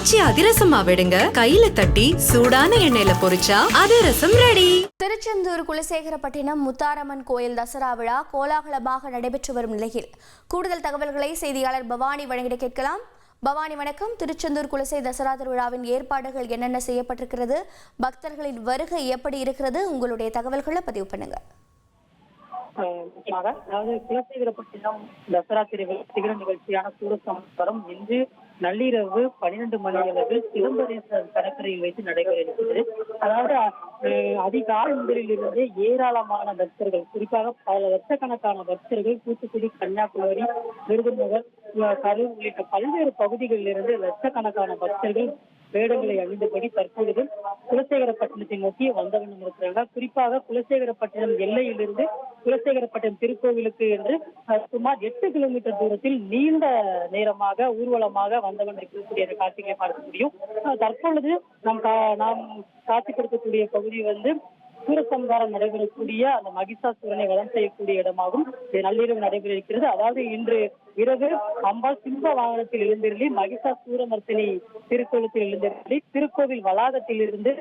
ஆச்சி அதிரசமா விடுங்க. கையில தட்டி சூடான எண்ணெயில பொரிச்சா அதிரசம் ரெடி திருச்செந்தூர் குலசேகரப்பட்டினம் முத்தாரம்மன் கோயில் தசரா விழா கோலாகலமாக நடைபெற்று வரும் நிலையில். கூடுதல் தகவல்களை செய்தியாளர் பவானி வழங்கிட கேட்கலாம். பவானி வணக்கம். திருச்செந்தூர் குலசை தசரா திருவிழாவின் ஏற்பாடுகள் என்னென்ன செய்யப்பட்டிருக்கிறது? பக்தர்களின் வருகை எப்படி இருக்கிறது? உங்களுடைய தகவல்களை பதிவு பண்ணுங்க. முக்கியமாக அதாவது குலசேகரப்பட்டினம் தசரா திருவிழா சிகர நிகழ்ச்சியான சூரசம்ஸ்காரம் இன்று நள்ளிரவு பன்னிரண்டு மணி அளவில் சிதம்பரேஸ்வரர் கடற்கரையில் வைத்து நடைபெற இருக்கிறது அதாவது அதிகாலை முதலில் இருந்தே ஏராளமான பக்தர்கள் குறிப்பாக பல லட்சக்கணக்கான பக்தர்கள் தூத்துக்குடி கன்னியாகுமரி விருதுநகர் கரூர் உள்ளிட்ட பல்வேறு பகுதிகளில் இருந்து லட்சக்கணக்கான பக்தர்கள் வேடங்களை அணிந்தபடி தற்பொழுது குலசேகரப்பட்டினத்தை நோக்கி வந்தவண்ணம் இருக்கிறாங்க குறிப்பாக குலசேகரப்பட்டினம் எல்லையிலிருந்து குலசேகரப்பட்டம் திருக்கோவிலுக்கு என்று சுமார் எட்டு கிலோமீட்டர் தூரத்தில் நீண்ட நேரமாக ஊர்வலமாக வந்தவன் இருக்கக்கூடிய அந்த காட்சிகளை பார்க்க முடியும் தற்பொழுது நம் நாம் காட்சி கொடுக்கக்கூடிய பகுதி வந்து சூரசம்காரம் நடைபெறக்கூடிய அந்த மகிஷாசுரனை வளம் செய்யக்கூடிய இடமாகும் இது நள்ளிரவு நடைபெற இருக்கிறது அதாவது இன்று இரவு அம்பாள் சிம்ப வாகனத்தில் எழுந்திருளி மகிஷா சூரமர்த்தினி திருக்கோலத்தில் எழுந்திருளி திருக்கோவில் வளாகத்தில் இருந்து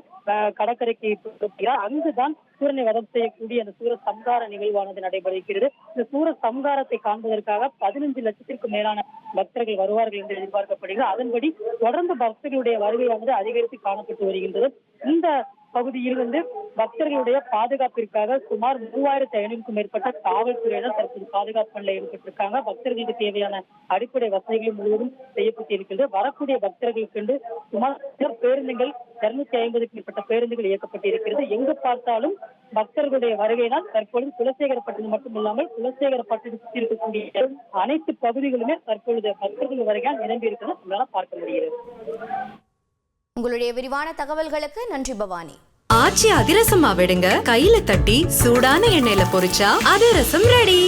கடற்கரைக்கு புறப்படுகிறார் அங்குதான் சூரனை வதம் செய்யக்கூடிய அந்த சூர சம்கார நிகழ்வானது நடைபெறுகிறது. இந்த சூர சம்காரத்தை காண்பதற்காக பதினஞ்சு லட்சத்திற்கும் மேலான பக்தர்கள் வருவார்கள் என்று எதிர்பார்க்கப்படுகிறது. அதன்படி தொடர்ந்து பக்தர்களுடைய வருகையானது அதிகரித்து காணப்பட்டு வருகின்றது. இந்த பகுதியில் வந்து பக்தர்களுடைய பாதுகாப்பிற்காக சுமார் மூவாயிரத்தி ஐநூறுக்கும் மேற்பட்ட காவல்துறையினர் தற்போது பாதுகாப்பு பணியில் ஈடுபட்டிருக்காங்க. பக்தர்களுக்கு தேவையான அடிப்படை வசதிகள் முழுவதும் செய்யப்பட்டு இருக்கிறது வரக்கூடிய பக்தர்களுக்கு சுமார் பேருந்துகள் இருநூத்தி ஐம்பதுக்கு மேற்பட்ட பேருந்துகள் இயக்கப்பட்டு இருக்கிறது எங்கு பார்த்தாலும் பக்தர்களுடைய வருகையினால் தற்பொழுது குலசேகரப்பட்டினம் மட்டுமில்லாமல் குலசேகரப்பட்டினத்தில் இருக்கக்கூடிய அனைத்து பகுதிகளுமே தற்பொழுது பக்தர்கள் வருகையால் நிரம்பி இருக்கிறது நம்மளால பார்க்க முடிகிறது. உங்களுடைய விரிவான தகவல்களுக்கு நன்றி பவானி. ஆச்சி அதிரசமா விடுங்க கையில தட்டி சூடான எண்ணெயில பொரிச்சா அதிரசம் ரெடி